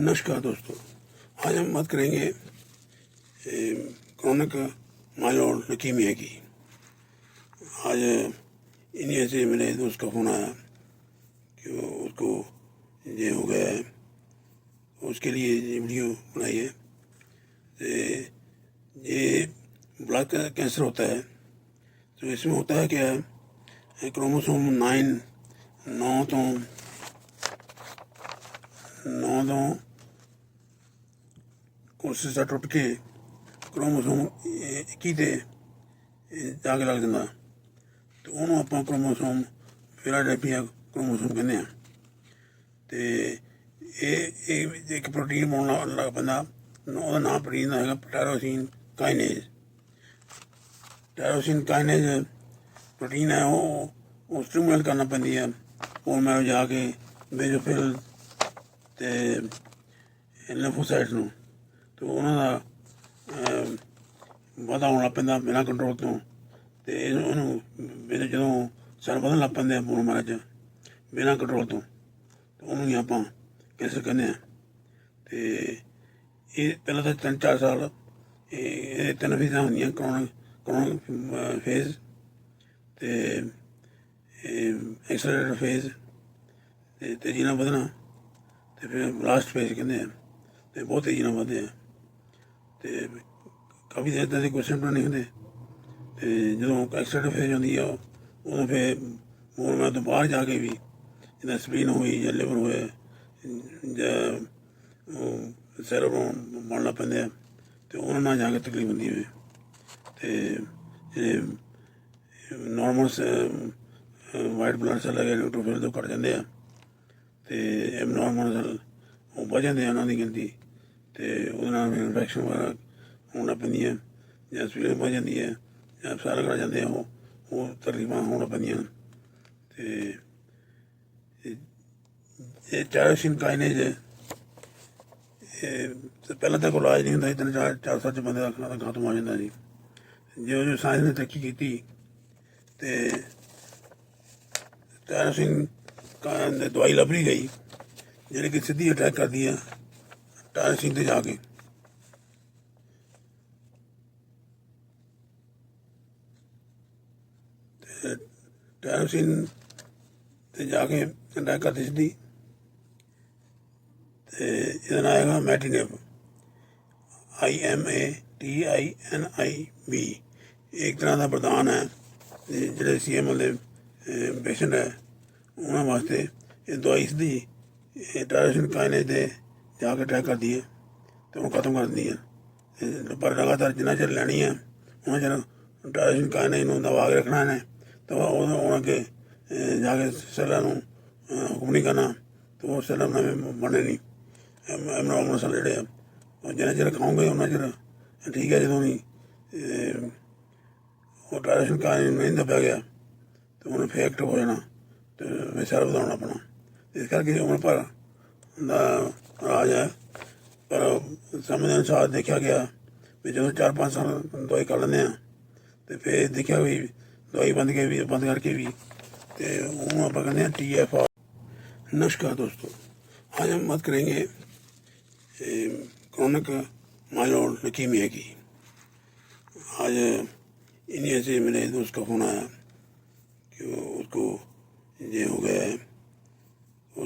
नमस्कार दोस्तों। आज हम बात करेंगे क्रॉनिक माइलोड लकीमिया की। आज इंडिया से मेरे दोस्त का फ़ोन आया कि उसको ये हो गया है। उसके लिए ये वीडियो बनाई है। ये ब्लड का कैंसर होता है। तो इसमें होता है क्या है? क्रोमोसोम नाइन, नौ तो ਨੌ ਤੋਂ ਕੋਸ਼ਿਸ਼ ਟੁੱਟ ਕੇ ਕ੍ਰੋਮੋਸੋਮ 21 ਤੇ ਜਾ ਕੇ ਲੱਗ ਜਾਂਦਾ। ਤੇ ਉਹਨੂੰ ਆਪਾਂ ਕ੍ਰੋਮੋਸੋਮ ਫਿਲਾਡੈਲਫੀਆ ਕ੍ਰੋਮੋਸੋਮ ਕਹਿੰਦੇ ਆ। ਤੇ ਇਹ ਇਹ ਇੱਕ ਪ੍ਰੋਟੀਨ ਬਣਨ ਲੱਗ ਪੈਂਦਾ। ਉਹਦਾ ਨਾਮ ਪ੍ਰੋਟੀਨ ਦਾ ਹੈਗਾ ਟਾਇਰੋਸਿਨ ਕਾਈਨੇਜ਼। ਟਾਇਰੋਸਿਨ ਕਾਈਨੇਜ਼ ਪ੍ਰੋਟੀਨ ਹੈ, ਉਹ ਉਹ ਸਟਿਮੂਲੇਟ ਕਰਨਾ ਪੈਂਦੀ ਹੈ। ਉਹ ਮੈਂ ਜਾ ਕੇ ਬੇਜੋਫਿਲ ਤੇ ਲਿੰਫੋਸਾਈਟਸ ਨੂੰ। ਤੇ ਉਹਨਾਂ ਦਾ ਅਮ, ਵਾਧਾ ਹੋਣਾ ਪੈਂਦਾ ਬਿਨਾਂ ਕੰਟਰੋਲ ਤੋਂ। ਤੇ ਇਹਨੂੰ ਉਹਨੂੰ ਜਦੋਂ ਸੈੱਲ ਵਧਣ ਲੱਗ ਪੈਂਦੇ ਆ ਬੋਨ ਮਾਰਾ ਚ ਬਿਨਾਂ ਕੰਟਰੋਲ ਤੋਂ। ਤੇ ਉਹਨੂੰ ਹੀ ਆਪਾਂ ਕੈਂਸਰ ਕਹਿੰਦੇ ਆ। ਤੇ ਇਹ ਪਹਿਲਾਂ ਤਾਂ ਤਿੰਨ ਚਾਰ ਸਾਲ ਇਹ ਇਹ ਤਿੰਨ ਫੇਜ਼ਾਂ ਹੁੰਦੀਆਂ ਕਰੋਨਿਕ ਕਰੋਨਿਕ ਫੇਜ਼ ਤੇ ਐਕਸਲਰੇਟਰ ਫੇਜ਼ ਤੇ ਤੇਜ਼ੀ ਨਾਲ ਵਧਣਾ। ਤੇ ਫਿਰ ਲਾਸਟ ਫੇਜ਼ ਕਹਿੰਦੇ ਆ, ਤੇ ਬਹੁਤ ਤੇਜ਼ੀ ਨਾਲ ਵਧਦੇ ਆ। ਤੇ ਕਾਫੀ ਦੇਰ ਤੱਕ ਕੋਈ ਸਿੰਪਟਮ ਨਹੀਂ ਹੁੰਦੇ ਤੇ ਜਦੋਂ ਐਕਸਟਰਾ ਫੇਜ਼ ਹੁੰਦੀ ਆ, ਉਦੋਂ ਫਿਰ ਮੂਲ ਤੋਂ ਬਾਹਰ ਜਾ ਕੇ ਵੀ ਜਿੱਦਾਂ ਸਪੀਨ ਹੋਈ ਜਾਂ ਲਿਵਰ ਹੋਏ, ਜਾਂ ਉਹ ਸੈਰੋਬਰਮ ਪੈਂਦਾ ਪੈਂਦੇ ਤੇ ਉਹਨਾਂ ਨਾਲ ਜਾ ਕੇ ਤਕਲੀਫ ਹੁੰਦੀ ਹੈ ਤੇ ਜਿਹੜੇ ਨਾਰਮਲ ਵਾਈਟ ਬਲੱਡ ਸੈੱਲ ਹੈਗੇ ਨਿਊਟ੍ਰੋਫਿਲ ਤੋਂ ਘਟ ਜਾਂਦੇ ਆ। ਤੇ ਐਬਨੋਰਮਲ ਉਹ ਵੱਧ ਜਾਂਦੇ ਆ ਉਹਨਾਂ ਦੀ ਗਿਣਤੀ, ਤੇ ਉਹਦੇ ਨਾਲ ਇਨਫੈਕਸ਼ਨ ਵਗੈਰਾ ਹੋਣਾ ਪੈਂਦੀ ਹੈ ਜਾਂ ਸਪੀਡ ਵੱਧ ਜਾਂਦੀ ਹੈ ਜਾਂ ਸਾਰਾ ਕਰ ਜਾਂਦੇ ਆ ਉਹ ਉਹ ਤਕਲੀਫਾਂ ਹੋਣਾ ਪੈਂਦੀਆਂ ਤੇ ਇਹ- ਇਹ ਟਾਇਰੋਸਿਨ ਹੈ। ਇਹ ਪਹਿਲਾਂ ਤਾਂ ਕੋਈ ਇਲਾਜ ਨਹੀਂ ਹੁੰਦਾ ਸੀ, ਤਿੰਨ ਚਾਰ ਚਾਰ ਸੱਤ ਬੰਦੇ ਦਾ ਖਾਣਾ ਖਤਮ ਹੋ ਜਾਂਦਾ ਸੀ। ਜਿਉਂ ਜਿਉਂ ਸਾਇੰਸ ਨੇ ਤਰੱਕੀ ਕੀਤੀ, ਤੇ ਟਾਇਰੋਸਿਨ ਕਾਂ ਦੀ ਦਵਾਈ ਲੱਭੀ ਗਈ। ਜਿਹੜੀ ਕਿ ਸਿੱਧੀ ਅਟੈਕ ਕਰਦੀ ਆ ਟਾਇਰੋਸਿਨ ਤੇ ਜਾ ਕੇ। ਤੇ ਟਾਇਰੋਸਿਨ ਤੇ ਜਾ ਕੇ ਅਟੈਕ ਕਰਦੀ ਸਿੱਧੀ। ਤੇ ਇਹਦਾ ਨਾਮ ਹੈਗਾ ਮੈਟੀਨੇਵ I M A T I N I B ਇੱਕ ਤਰ੍ਹਾਂ ਦਾ ਪ੍ਰਧਾਨ ਹੈ ਤੇ ਜਿਹੜੇ ਸੀ ਐਮ ਦੇ ਪੇਸ਼ੈਂਟ ਹੈ। ਉਹਨਾਂ ਵਾਸਤੇ ਇਹ ਦਵਾਈ ਸਿੱਧੀ ਇਹ ਕਾਇਨੇ ਕਾਇਨੇਜ ਦੇ ਜਾ ਕੇ ਅਟੈਕ ਕਰਦੀ ਹੈ ਤੇ ਉਹਨੂੰ ਖਤਮ ਕਰ ਦਿੰਦੀ ਹੈ। ਪਰ ਲਗਾਤਾਰ ਜਿੰਨਾ ਚਿਰ ਲੈਣੀ ਹੈ ਉਹਨਾਂ ਚਿਰ ਟਾਇਰੋਸਿਨ ਕਾਇਨੇਜ ਨੂੰ ਦਬਾ ਕੇ ਰੱਖਣਾ ਨੇ ਤਾਂ ਉਹ ਉਹਨਾਂ ਕੇ ਜਾ ਕੇ ਸੈੱਲਾਂ ਨੂੰ ਅਹ, ਹੁਕਮ ਨਹੀਂ ਕਰਨਾ ਤੇ ਉਹ ਸੈੱਲਾਂ ਨਵੇਂ ਬਣੇ ਨਹੀਂ। ਐਮਨੋਰਮਲ ਸੈੱਲ ਜਿਹੜੇ ਆ ਉਹ ਜਿੰਨਾ ਚਿਰ ਖਾਉਂਗੇ ਉਹਨਾਂ ਚਿਰ ਠੀਕ ਹੈ ਜਦੋਂ ਨਹੀਂ ਉਹ ਟਾਇਰਸ਼ਨ ਕਾਇਨੇ ਨੂੰ ਨਹੀਂ ਦਬਿਆ ਗਿਆ ਤੇ ਉਹਨੂੰ ਫੇਕਟ ਹੋ ਜਾਣਾ। ਵਿਚਾਰ ਵਧਾਉਣਾ ਆਪਣਾ ਇਸ ਕਰਕੇ ਉਮਰ ਭਰ ਦਾ ਰਾਜ ਹੈ ਪਰ ਸਮੇਂ ਦੇ ਅਨੁਸਾਰ ਦੇਖਿਆ ਗਿਆ ਵੀ ਜਦੋਂ 4-5 ਸਾਲ ਦਵਾਈ ਕਰ ਲੈਂਦੇ ਆ ਤੇ ਫਿਰ ਦੇਖਿਆ ਵੀ ਦਵਾਈ ਬੰਦ ਕੇ ਵੀ ਬੰਦ ਕਰਕੇ ਵੀ ਤੇ ਉਹਨੂੰ ਆਪਾਂ ਕਹਿੰਦੇ ਆ टीएफआर नमस्कार दोस्तों आज हम बात करेंगे क्रॉनिक माइलोड लकीमिया की आज इंडिया से मेरे दोस्त का फोन आया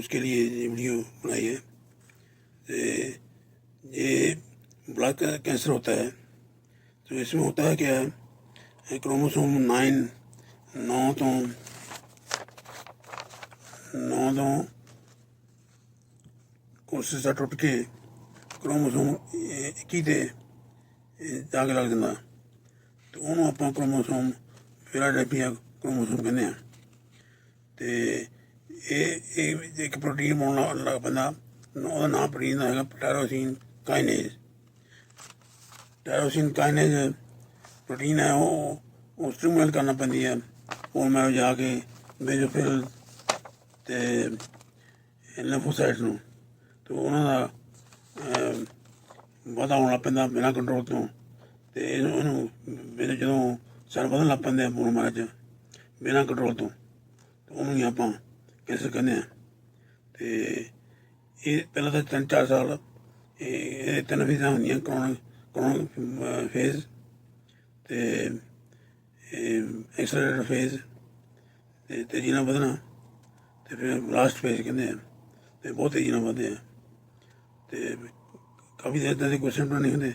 उसके लिए ये वीडियो बनाई है ते ये ब्लड का कैंसर होता है तो इसमें होता है क्या है क्रोमोसोम नाइन नौ तो नौ तो ਕੋਸ਼ਿਸ਼ ਦਾ ਟੁੱਟ ਕੇ ਕ੍ਰੋਮੋਸੋਮ 21 ਤੇ ਇਹ ਜਾ ਕੇ ਲੱਗ ਜਾਂਦਾ ਤੇ ਉਹਨੂੰ ਆਪਾਂ ਕ੍ਰੋਮੋਸੋਮ ਫਿਲਾਡੈਲਫੀਆ ਕ੍ਰੋਮੋਸੋਮ ਕਹਿੰਦੇ ਆ ਤੇ ਇਹ ਇਹ ਇੱਕ ਪ੍ਰੋਟੀਨ ਬਣਾਉਣ ਲੱਗ ਪੈਂਦਾ ਉਹਦਾ ਨਾਮ ਪ੍ਰੋਟੀਨ ਦਾ ਹੈਗਾ ਟਾਇਰੋਸਿਨ ਕਾਇਨੇਜ ਟਾਇਰੋਸਿਨ ਕਾਇਨੇਜ ਪ੍ਰੋਟੀਨ ਹੈ ਉਹ ਉਹ ਸਟਿਮੂਲੇਟ ਕਰਨਾ ਪੈਂਦੀ ਹੈ। ਉਹ ਮੈਂ ਜਾ ਕੇ ਫਿਰ ਤੇ ਲਿੰਫੋਸਾਈਟਸ ਨੂੰ। ਤੇ ਉਹਨਾਂ ਦਾ ਅਮ, ਵਾਧਾ ਹੋਣਾ ਪੈਂਦਾ ਬਿਨਾਂ ਕੰਟਰੋਲ ਤੋਂ। ਤੇ ਇਹਨੂੰ ਉਹਨੂੰ ਜਦੋਂ ਸਰ ਵਧਣ ਲੱਗ ਪੈਂਦੇ ਆ ਬੋਨ ਮਾਰਾ ਬਿਨਾਂ ਕੰਟਰੋਲ ਤੋਂ। ਉਹਨੂੰ ਆਪਾਂ ਕੈਂਸਰ ਕਹਿੰਦੇ ਆ? ਤੇ ਇਹ ਪਹਿਲਾਂ ਤਾਂ ਤਿੰਨ ਚਾਰ ਸਾਲ ਇਹ ਇਹ ਤਿੰਨ ਫੇਜ਼ਾਂ ਹੁੰਦੀਆਂ ਕਰੋਨਾ ਕਰੋਨਾ ਫੇਜ਼ ਤੇ ਐਕਸਲਰੇਟਰ ਫੇਜ਼ ਤੇ ਤੇਜ਼ੀ ਨਾਲ ਵਧਣਾ ਤੇ ਫਿਰ ਲਾਸਟ ਫੇਜ਼ ਕਹਿੰਦੇ ਆ। ਤੇ ਬਹੁਤ ਤੇਜ਼ੀ ਨਾਲ ਵਧਦੇ ਆ। ਤੇ ਕਾਫੀ ਦੇਰ ਤੱਕ ਕੋਈ ਸਿੰਪਟਮ ਨਹੀਂ ਹੁੰਦੇ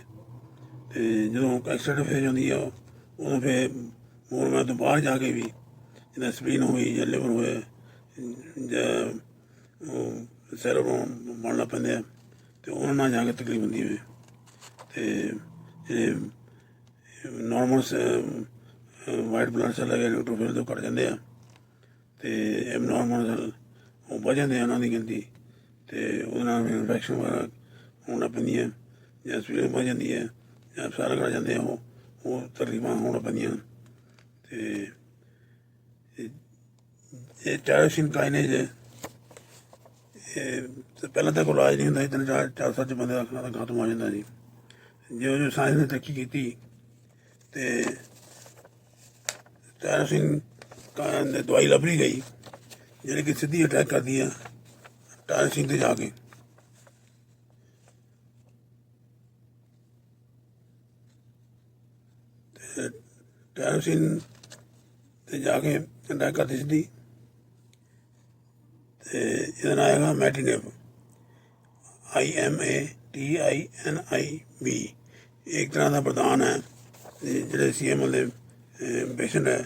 ਤੇ ਜਦੋਂ ਐਕਸਲਰੇਟਰ ਫੇਜ਼ ਹੁੰਦੀ ਆ, ਉਦੋਂ ਫਿਰ ਮੋਰਮਾ ਤੋਂ ਬਾਹਰ ਜਾ ਕੇ ਵੀ ਜਿੱਦਾਂ ਸਪੀਨ ਹੋਈ ਜਾਂ ਲਿਵਰ ਹੋਇਆ ਜਾਂ ਉਹ ਸੈਰੋਬਰਮ ਬਣਨਾ ਪੈਂਦੇ ਆ, ਤੇ ਉਹਨਾਂ ਨਾਲ ਜਾ ਕੇ ਤਕਲੀਫ ਹੁੰਦੀ ਹੈ। ਤੇ ਜਿਹੜੇ ਨਾਰਮਲ ਵਾਈਟ ਬਲੱਡ ਸੈੱਲ ਹੈਗੇ ਨਿਊਟ੍ਰੋਫਿਲ ਤੋਂ ਘਟ ਜਾਂਦੇ ਆ। ਤੇ ਐਬਨੋਰਮਲ ਉਹ ਵੱਧ ਜਾਂਦੇ ਆ ਉਹਨਾਂ ਦੀ ਗਿਣਤੀ। ਤੇ ਉਹਦੇ ਨਾਲ ਇਨਫੈਕਸ਼ਨ ਵਗੈਰਾ ਹੋਣਾ ਪੈਂਦੀ ਹੈ, ਜਾਂ ਸਪੀਡ ਵੱਧ ਜਾਂਦੀ ਹੈ, ਜਾਂ ਸਾਰਾ ਕਰ ਜਾਂਦੇ ਆ ਉਹ ਉਹ ਤਕਲੀਫਾਂ ਹੋਣਾ ਪੈਂਦੀਆਂ। ਤੇ ਇਹ ਟਾਇਰੋਸਿਨ ਕਾਈਨੇਜ ਹੈ ਇਹ ਤੇ ਪਹਿਲਾਂ ਤਾਂ ਕੋਈ ਇਲਾਜ ਨਹੀਂ ਹੁੰਦਾ ਸੀ, ਤਿੰਨ ਚਾਰ ਚਾਰ ਸੱਤ ਬੰਦੇ ਦਾ ਖਾਣਾ ਖਤਮ ਹੋ ਜਾਂਦਾ ਸੀ। ਜਿਉਂ ਜਿਉਂ ਸਾਇੰਸ ਨੇ ਤਰੱਕੀ ਕੀਤੀ ਤੇ ਟਾਇਰੋਸਿਨ ਕਾਰਨ ਦੀ ਦਵਾਈ ਲੱਭੀ ਗਈ, ਜਿਹੜੀ ਕਿ ਸਿੱਧੀ ਅਟੈਕ ਕਰਦੀ ਆ ਟਾਇਰੋਸਿਨ ਤੇ ਜਾ ਕੇ। ਤੇ ਟਾਇਰੋਸਿਨ ਤੇ ਜਾ ਕੇ ਅਟੈਕ ਕਰਦੀ ਸਿੱਧੀ। ਤੇ ਇਹਦਾ ਨਾਮ ਹੈਗਾ ਮੈਟਿਨੇਵ I M A T I N I B ਇੱਕ ਤਰ੍ਹਾਂ ਦਾ ਪ੍ਰਧਾਨ ਹੈ। ਤੇ ਜਿਹੜੇ ਸੀਐਮ ਦੇ ਪੇਸ਼ੈਂਟ ਹੈ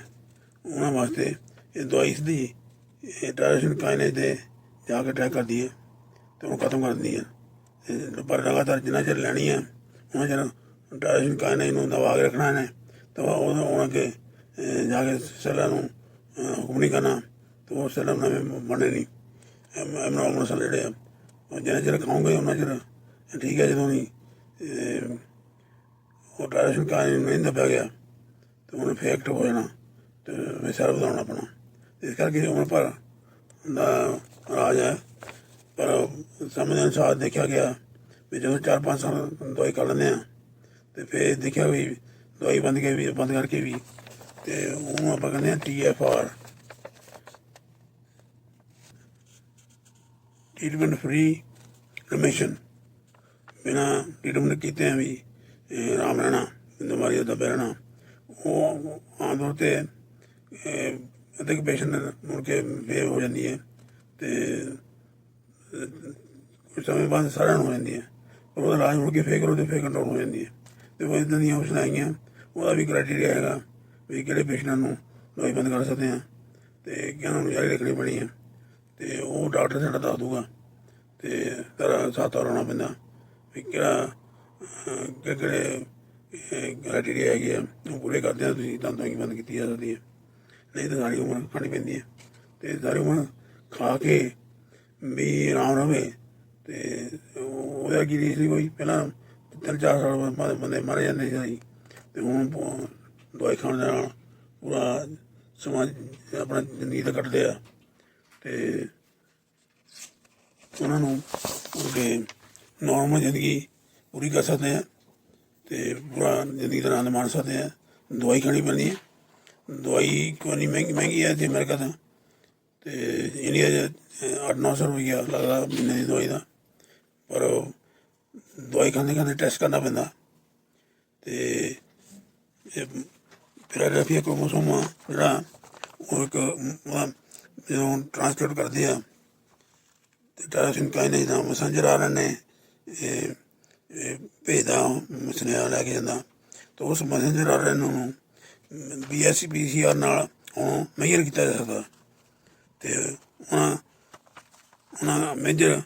ਉਹਨਾਂ ਵਾਸਤੇ ਇਹ ਦਵਾਈ ਸਿੱਧੀ ਇਹ ਕਾਇਨੇ ਕਾਇਨੇਜ ਦੇ ਜਾ ਕੇ ਅਟੈਕ ਕਰਦੀ ਹੈ ਤੇ ਉਹਨੂੰ ਖਤਮ ਕਰ ਦਿੰਦੀ ਹੈ। ਪਰ ਲਗਾਤਾਰ ਜਿੰਨਾ ਚਿਰ ਲੈਣੀ ਹੈ ਉਹਨਾਂ ਚਿਰ ਟਾਇਰੋਸਿਨ ਕਾਇਨੇਜ ਨੂੰ ਦਬਾ ਕੇ ਰੱਖਣਾ ਨੇ ਤਾਂ ਉਹ ਉਹਨਾਂ ਕੇ ਜਾ ਕੇ ਸੈੱਲਾਂ ਨੂੰ ਅਹ, ਹੁਕਮ ਨਹੀਂ ਕਰਨਾ ਤੇ ਉਹ ਸੈੱਲਾਂ ਨਵੇਂ ਬਣੇ ਨਹੀਂ। ਐਮਨੋਰਮਲ ਸੈੱਲ ਜਿਹੜੇ ਆ ਉਹ ਜਿੰਨਾ ਚਿਰ ਖਾਓਗੇ ਉਹਨਾਂ ਚਿਰ। ਠੀਕ ਹੈ ਜਦੋਂ ਨਹੀਂ ਅਹ, ਉਹ ਟਾਇਰੋਸਿਨ ਕਾਇਨੇਜ ਨਹੀਂ ਦਬਿਆ ਗਿਆ ਤੇ ਹੁਣ ਫੇਕਟ ਹੋ ਜਾਣਾ ਤੇ ਮੈਂ ਸਾਰਾ ਵਧਾਉਣਾ ਆਪਣਾ। ਇਸ ਕਰਕੇ ਉਮਰ ਪਰ ਦਾ ਰਾਜ ਹੈ ਪਰ ਸਮੇਂ ਦੇ ਅਨੁਸਾਰ ਦੇਖਿਆ ਗਿਆ ਵੀ ਜਦੋਂ 4-5 ਸਾਲ ਦਵਾਈ ਕਰ ਲੈਂਦੇ ਆ ਤੇ ਫਿਰ ਦੇਖਿਆ ਵੀ ਦਵਾਈ ਬੰਦ ਕੇ ਵੀ ਬੰਦ ਕਰਕੇ ਵੀ ਤੇ ਉਹਨੂੰ ਆਪਾਂ ਕਹਿੰਦੇ ਆ TFR ਟ੍ਰੀਟਮੈਂਟ ਫ੍ਰੀ ਰਿਮਿਸ਼ਨ ਬਿਨਾ ਟ੍ਰੀਟਮੈਂਟ ਕੀਤੇ ਵੀ ਇਹ ਆਰਾਮ ਰਹਿਣਾ ਬਿਮਾਰੀ ਦਾ ਰਹਿਣਾ। ਉਹ ਆਮ ਤੌਰ ਤੇ ਅਹ, ਅੱਧੇ ਪੇਸ਼ੈਂਟ ਮੁੜ ਕੇ ਬੇਹ ਹੋ ਜਾਂਦੀ ਹੈ ਤੇ ਅਹ, ਕੁਝ ਸਮੇਂ ਬਾਅਦ ਸਾਰਿਆਂ ਨੂੰ ਹੋ ਜਾਂਦੀ ਹੈ। ਪਰ ਉਹਦਾ ਇਲਾਜ ਮੁੜ ਕੇ ਫੇਰ ਕਰੋ ਤੇ ਫੇਰ ਕੰਟਰੋਲ ਹੋ ਜਾਂਦੀ ਹੈ। ਤੇ ਉਹ ਇਦਾਂ ਦੀਆਂ ਆਪਸ਼ਨ ਆਈਆਂ ਉਹਦਾ ਵੀ ਕ੍ਰਾਈਟੇਰੀਆ ਹੈਗਾ ਵੀ ਕਿਹੜੇ ਪੇਸ਼ੈਂਟਾਂ ਨੂੰ ਦਵਾਈ ਬੰਦ ਕਰ ਸਕਦੇ ਆ ਤੇ ਕਿਹਨਾਂ ਨੂੰ ਜਾਰੀ ਰੱਖਣੀ ਪੈਣੀ ਹੈ। ਤੇ ਉਹ ਡਾਕਟਰ ਸਾਡਾ ਦੱਸ ਦੂਗਾ ਤੇ ਤੇਰਾ ਸਾਥ ਹੋਣਾ ਪੈਂਦਾ। ਵੀ ਕਿਹੜਾ ਅਹ, ਕਿਹੜੇ ਕ੍ਰਾਈਟੇਰੀਆ ਹੈਗੇ ਆ ਉਹ ਪੂਰੇ ਕਰਦੇ ਆ ਤੁਸੀਂ ਤਾਂ ਦਵਾਈ ਬੰਦ ਕੀਤੀ ਜਾ ਸਕਦੀ ਹੈ ਨਹੀਂ ਤਾਂ ਸਾਰੀ ਉਮਰ ਖਾਣੀ ਪੈਂਦੀ ਹੈ ਤੇ ਸਾਰੀ ਉਮਰ ਖਾ ਕੇ ਵੀ ਆਰਾਮ ਰਵੇ। ਤੇ ਉਹ- ਉਹਦਾ ਕੀ ਰੀਸ ਸੀ ਕੋਈ? ਪਹਿਲਾਂ ਤਿੰਨ ਚਾਰ ਸਾਲ ਬਾਅਦ ਬੰਦੇ ਮਰ ਜਾਂਦੇ ਸੀ। ਤੇ ਹੁਣ ਦਵਾਈ ਖਾਣ ਦੇ ਨਾਲ ਪੂਰਾ ਸਮਾਂ ਆਪਣਾ ਜ਼ਿੰਦਗੀ ਦਾ ਕੱਟਦੇ ਆ। ਤੇ ਉਹਨਾਂ ਨੂੰ ਉਹਦੇ ਨਾਰਮਲ ਜ਼ਿੰਦਗੀ ਪੂਰੀ ਕਰ ਸਕਦੇ ਆ ਤੇ ਪੂਰਾ ਜ਼ਿੰਦਗੀ ਦਾ ਆਨੰਦ ਮਾਣ ਸਕਦੇ ਆ ਦਵਾਈ ਖਾਣੀ ਪੈਂਦੀ ਹੈ। ਦਵਾਈ ਕੋਈ ਮਹਿੰਗੀ ਮਹਿੰਗੀ ਹੈ ਤੇ ਅਮਰੀਕਾ ਤਾਂ? ਤੇ ਇੰਡੀਆ 'ਚ 8-900 ਰੁਪਈਆ ਲੱਗਦਾ ਮਹੀਨੇ ਦੀ ਦਵਾਈ ਦਾ। ਪਰ ਦਵਾਈ ਖਾਂਦੇ ਖਾਂਦੇ ਟੈਸਟ ਕਰਨਾ ਪੈਂਦਾ। ਤੇ ਫਿਲਾਡੈਲਫੀਆ ਕ੍ਰੋਮੋਸੋਮ ਆ, ਜਿਹੜਾ ਉਹ ਇੱਕ ਜਦੋਂ ਟ੍ਰਾਂਸਕ੍ਰਿਪਟ ਕਰਦੇ ਆ, ਤੇ ਟਾਇਰੋਸਿਨ ਕਾਇਨੇਜ ਦਾ ਮੈਸੇਂਜਰ ਆ ਨੇ ਇਹ ਭੇਜਦਾ, ਸੁਨੇਹਾ ਲੈ ਕੇ ਜਾਂਦਾ। ਤਾਂ ਉਸ ਮੈਸੇਂਜਰ ਆ ਰਹੇ ਨੂੰ ਬੀਐਸਸੀ ਪੀਸੀਆਰ ਨਾਲ ਉਹ ਮੇਜਰ ਕੀਤਾ ਜਾ ਸਕਦਾ। ਤੇ ਉਹਨਾਂ ਉਹਨਾਂ ਮੇਜਰ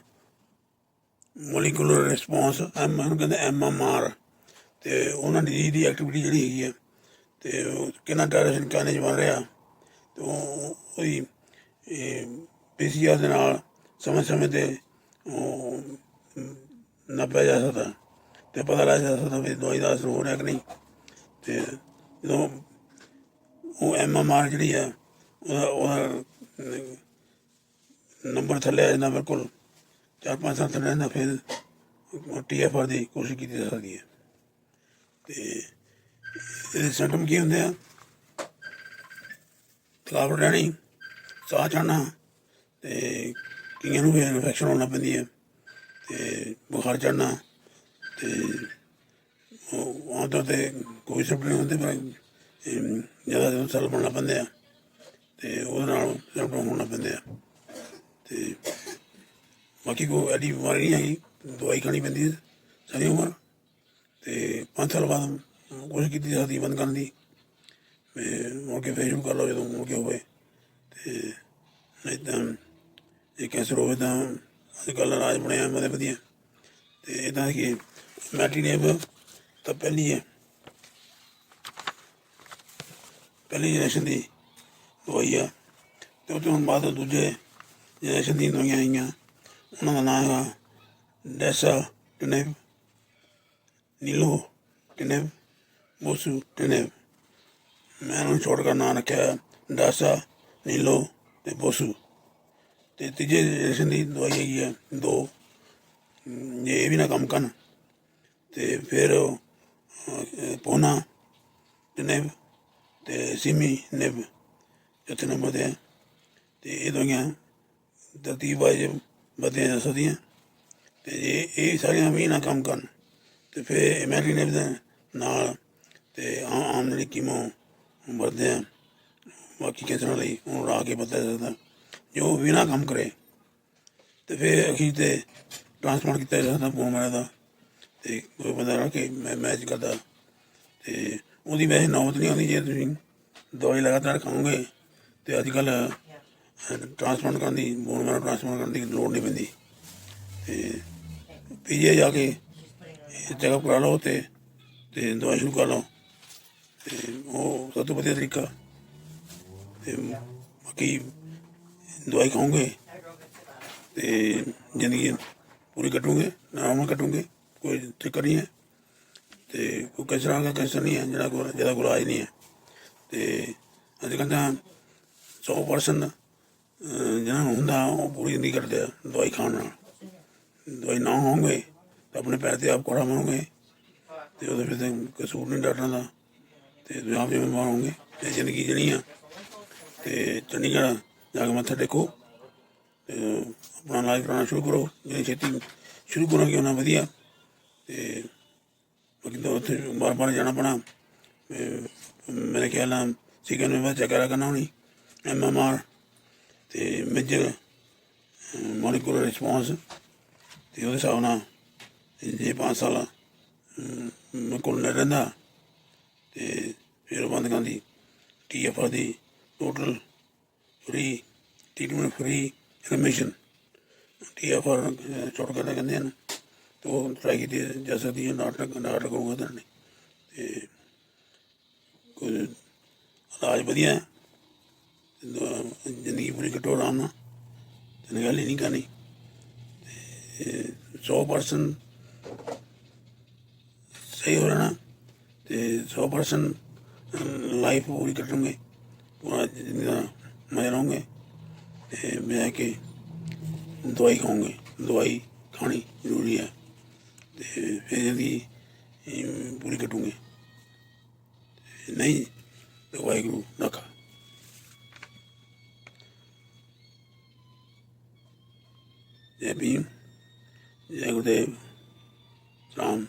ਮੋਲੀਕੂਲਰ ਰਿਸਪੌਂਸ ਐਮ ਨੂੰ ਕਹਿੰਦੇ ਐਮਐਮਆਰ ਤੇ ਉਹਨਾਂ ਦੀ ਦੀ ਐਕਟੀਵਿਟੀ ਜਿਹੜੀ ਹੈਗੀ ਹੈ ਤੇ ਕਿੰਨਾ ਟਾਇਰੋਸਿਨ ਕਾਇਨੇਜ ਬਣ ਰਿਹਾ, ਤੇ ਉਹ ਉਹਦੀ ਪੀਸੀਆਰ ਦੇ ਨਾਲ ਸਮੇਂ ਸਮੇਂ ਤੇ ਉਹ ਨਾਪਿਆ ਜਾ ਸਕਦਾ। ਤੇ ਪਤਾ ਲੱਗ ਜਾ ਸਕਦਾ ਵੀ ਦਵਾਈ ਦਾ ਅਸਰ ਹੋ ਰਿਹਾ ਕਿ ਨਹੀਂ। ਤੇ ਜਦੋਂ ਉਹ ਐਮਐਮਆਰ ਜਿਹੜੀ ਆ, ਉਹਦਾ ਉਹਦਾ ਨੰਬਰ ਥੱਲੇ ਆ ਜਾਂਦਾ ਬਿਲਕੁਲ। ਚਾਰ ਪੰਜ ਸਾਲ ਥੱਲੇ ਰਹਿੰਦਾ, ਫਿਰ ਟੀਐਫਆਰ ਦੀ ਕੋਸ਼ਿਸ਼ ਕੀਤੀ ਜਾ ਸਕਦੀ ਹੈ। ਤੇ ਇਹਦੇ ਸਿੰਪਟਮ ਕੀ ਹੁੰਦੇ ਆ? ਥਕਾਵਟ ਰਹਿਣੀ ਸਾਹ ਚੜ੍ਹਨਾ ਤੇ ਕਈਆਂ ਨੂੰ ਫਿਰ ਇਨਫੈਕਸ਼ਨ ਹੋਣਾ ਪੈਂਦੀ ਹੈ। ਤੇ ਬੁਖਾਰ ਚੜਨਾ ਤੇ ਉਹ ਆਮ ਤੌਰ ਤੇ ਕੋਈ ਸਿਮਟਮ ਨਹੀਂ ਹੁੰਦੇ ਪਰ ਅਮ, ਜ਼ਿਆਦਾ ਜਦੋਂ ਸੈੱਲ ਬਣਨਾ ਪੈਂਦੇ ਆ। ਤੇ ਉਹਦੇ ਨਾਲ ਸਿਮਟਮ ਹੋਣਾ ਪੈਂਦੇ ਆ। ਤੇ ਬਾਕੀ ਕੋਈ ਐਡੀ ਬਿਮਾਰੀ ਨਹੀਂ ਹੈਗੀ। ਦਵਾਈ ਖਾਣੀ ਪੈਂਦੀ ਹੈ। ਸਾਰੀ ਉਮਰ। ਤੇ ਪੰਜ ਸਾਲ ਬਾਅਦ ਕੋਸ਼ਿਸ਼ ਕੀਤੀ ਜਾਂਦੀ ਬੰਦ ਕਰਨ ਦੀ। ਮੈਂ ਮੁੜ ਕੇ ਫੇਰ ਕਰ ਲਓ ਜਦੋਂ ਮੁੜ ਕੇ ਹੋਵੇ ਤੇ ਨਹੀਂ ਤਾਂ ਇਹ ਕੈਂਸਰ ਹੋਵੇ ਤਾਂ ਅੱਜ ਕੱਲ੍ਹ ਇਲਾਜ ਬਣਿਆ ਬੜੇ ਵਧੀਆ। ਤੇ ਇਹਦਾ ਕਿ ਮੈਟੀਨੇਬ ਤਾਂ ਪਹਿਲੀ ਹੈ। ਪਹਿਲੀ ਜਨਰੇਸ਼ਨ ਦੀ ਦਵਾਈ ਆ। ਤੇ ਉਹ ਤੋਂ ਹੁਣ ਬਾਅਦ ਦੂਜੇ ਜਨਰੇਸ਼ਨ ਦੀਆਂ ਦਵਾਈਆਂ ਆਈਆਂ। ਉਹਨਾਂ ਦਾ ਨਾਮ ਹੈਗਾ ਡੈਸਾ ਟਨੇਬ ਨੀਲੋ ਟਨੇਬ ਬੋਸੂ ਟਨੇਬ ਮੈਂ ਉਹਨੂੰ ਛੋੜ ਕਰ ਨਾਂ ਰੱਖਿਆ ਡਾਸਾ, ਨੀਲੋ ਤੇ ਬੋਸੂ ਤੇ ਤੀਜੇ ਜਨਰੇਸ਼ਨ ਦੀ ਦਵਾਈ ਹੈਗੀ ਹੈ, ਦੋ। ਜੇ ਇਹ ਵੀ ਨਾ ਕੰਮ ਕਰਨ। ਤੇ ਫਿਰ ਪੋਨਾ, ਨਿਬ ਤੇ ਸਿਮੀ ਨਿਬ, ਚੌਥੇ ਨੰਬਰ ਤੇ ਹੈ। ਤੇ ਇਹ ਦਵਾਈਆਂ ਤਰਤੀਬ ਵਾਈਜ਼ ਵਧੀਆਂ ਜਾ ਸਕਦੀਆਂ ਤੇ ਜੇ ਇਹ ਸਾਰੀਆਂ ਵੀ ਨਾ ਕੰਮ ਕਰਨ, ਤੇ ਫਿਰ ਇਮੈਟੀਨੇਬ ਦੇ ਨਾਲ ਤੇ ਆਮ ਆਮ ਜਿਹੜੀ ਕੀਮੋ ਵਰਤਦੇ ਆ, ਬਾਕੀ ਕੈਂਸਰਾਂ ਲਈ ਉਹਨੂੰ ਲਾ ਕੇ ਬਦਲਿਆ ਸਕਦਾ। ਜੋ ਵੀ ਨਾ ਕੰਮ ਕਰੇ। ਤੇ ਫਿਰ ਅਖੀਰ ਤੇ ਟ੍ਰਾਂਸਪਲਾਂਟ ਕੀਤਾ ਜਾ ਸਕਦਾ ਬੋਨ ਮੈਰਾ ਦਾ ਤੇ ਕੋਈ ਬੰਦਾ ਰੱਖ ਕੇ ਮੈਂ ਮੈਚ ਕਰਦਾ। ਤੇ ਉਹਦੀ ਵੈਸੇ ਨੌਬਤ ਨਹੀਂ ਆਉਂਦੀ ਜੇ ਤੁਸੀਂ ਦਵਾਈ ਲਗਾਤਾਰ ਖਾਓਗੇ। ਤੇ ਅੱਜ ਕੱਲ ਟ੍ਰਾਂਸਪਲਾਂਟ ਕਰਨ ਦੀ ਬੋਨ ਮੈਰਾ ਟ੍ਰਾਂਸਪਲਾਂਟ ਕਰਨ ਦੀ ਲੋੜ ਨਹੀਂ ਪੈਂਦੀ। ਤੇ ਪੀਜੀਆਈ ਜਾ ਕੇ ਚੈੱਕਅਪ ਕਰਾ ਲਓ ਤੇ ਤੇ ਦਵਾਈ ਸ਼ੁਰੂ ਕਰ ਲਓ। ਤੇ ਉਹ ਸਭ ਤੋਂ ਵਧੀਆ ਤਰੀਕਾ। ਤੇ ਬਾਕੀ ਦਵਾਈ ਖਾਓਗੇ? ਤੇ ਜ਼ਿੰਦਗੀ ਪੂਰੀ ਕੱਟੂਗੇ? ਆਰਾਮ ਨਾਲ ਕੱਟੋਗੇ? ਕੋਈ ਚੱਕਰ ਨਹੀਂ ਹੈ। ਤੇ ਕੋਈ ਕੈਂਸਰ ਦਾ ਕੈਂਸਰ ਨਹੀਂ ਹੈ। ਜਿਹੜਾ ਕੋਲ ਜਿਹਦਾ ਕੋਈ ਰਾਜ ਨਹੀਂ ਹੈ। ਤੇ ਅੱਜ ਕੱਲ੍ਹ ਤਾਂ 100% ਜਿਹਨਾਂ ਨੂੰ ਹੁੰਦਾ, ਉਹ ਪੂਰੀ ਜ਼ਿੰਦਗੀ ਕੱਟਦੇ ਆ ਦਵਾਈ ਖਾਣ ਨਾਲ। ਦਵਾਈ ਨਾ ਹੋਵੇ ਤਾਂ ਆਪਣੇ ਪੈਰ ਤੇ ਆਪ ਕੋੜਾ ਮਾਰੋਗੇ। ਤੇ ਉਹਦੇ ਵਿੱਚ ਤਾਂ ਕਸੂਰ ਨਹੀਂ ਡਾਕਟਰਾਂ ਦਾ। ਤੇ ਤੁਸੀਂ ਆਪ ਜਿਵੇਂ ਮਾਰੋਗੇ ਤੇ ਜ਼ਿੰਦਗੀ ਜਿਹੜੀ ਆ, ਤੇ ਚੰਡੀਗੜ੍ਹ ਜਾ ਕੇ ਮੱਥਾ ਟੇਕੋ ਤੇ ਆਪਣਾ ਇਲਾਜ ਕਰਾਉਣਾ ਸ਼ੁਰੂ ਕਰੋ ਜਿਹੜੀ ਛੇਤੀ ਸ਼ੁਰੂ ਕਰੋਗੇ ਉਹਨਾਂ ਵਧੀਆ ਤੇ ਬਾਕੀ ਤਾਂ ਉੱਥੇ ਬਾਰ ਬਾਰ ਜਾਣਾ ਪੈਣਾ ਮੇਰੇ ਖਿਆਲ ਨਾਲ ਸਿਕਨ ਵਿੱਚ ਚੈੱਕ ਕਰਾ ਕਰਨਾ ਹੋਣੀ ਐਮ ਐਮ ਆਰ ਤੇ ਮੇਜਰ ਮੋਲੀਕੂਲਰ ਰਿਸਪੌਂਸ ਤੇ ਉਹਦੇ ਹਿਸਾਬ ਨਾਲ ਜੇ ਪੰਜ ਸਾਲ ਅਮ, ਮੇਰੇ ਕੋਲ ਨਹੀਂ ਰਹਿੰਦਾ ਤੇ ਫਿਰ ਉਹ ਬੰਦ ਕਰਨ ਦੀ ਟੀ ਐਫ ਆਰ ਦੀ total free treatment free admission T F R ਛੋਟ ਕੇ ਕਹਿੰਦੇ ਹਨ ਤੇ ਉਹ ਟਰਾਈ ਕੀਤੀ ਜਾ ਸਕਦੀ ਹੈ ਨਾਟਕ ਨਾਟਕ ਕਰੂੰਗਾ ਤਾਂ ਨਹੀਂ ਤੇ ਕੋਈ ਇਲਾਜ ਵਧੀਆ ਹੈ ਜ਼ਿੰਦਗੀ ਪੂਰੀ ਕੱਟੋ ਆਰਾਮ ਨਾਲ ਤੇ ਗੱਲ ਹੀ ਨਹੀਂ ਕਰਨੀ ਤੇ 100% ਸਹੀ ਹੋ ਰਹਿਣਾ ਤੇ 100% ਲਾਈਫ ਪੂਰੀ ਕੱਟਣਗੇ ਪੂਰਾ ਜ਼ਿੰਦਗੀ ਦਾ ਮਜ਼ੇ ਲਓਗੇ ਤੇ ਮੈਂ ਕਿ ਦਵਾਈ ਖਾਓਗੇ ਦਵਾਈ ਖਾਣੀ ਜ਼ਰੂਰੀ ਹੈ ਤੇ ਫਿਰ ਜ਼ਿੰਦਗੀ ਅਮ, ਪੂਰੀ ਕੱਟੋਗੇ ਤੇ ਨਹੀਂ ਤੇ ਵਾਹਿਗੁਰੂ ਰੱਖਾ ਜੈ ਭੀਮ ਜੈ ਗੁਰਦੇਵ ਰਾਮ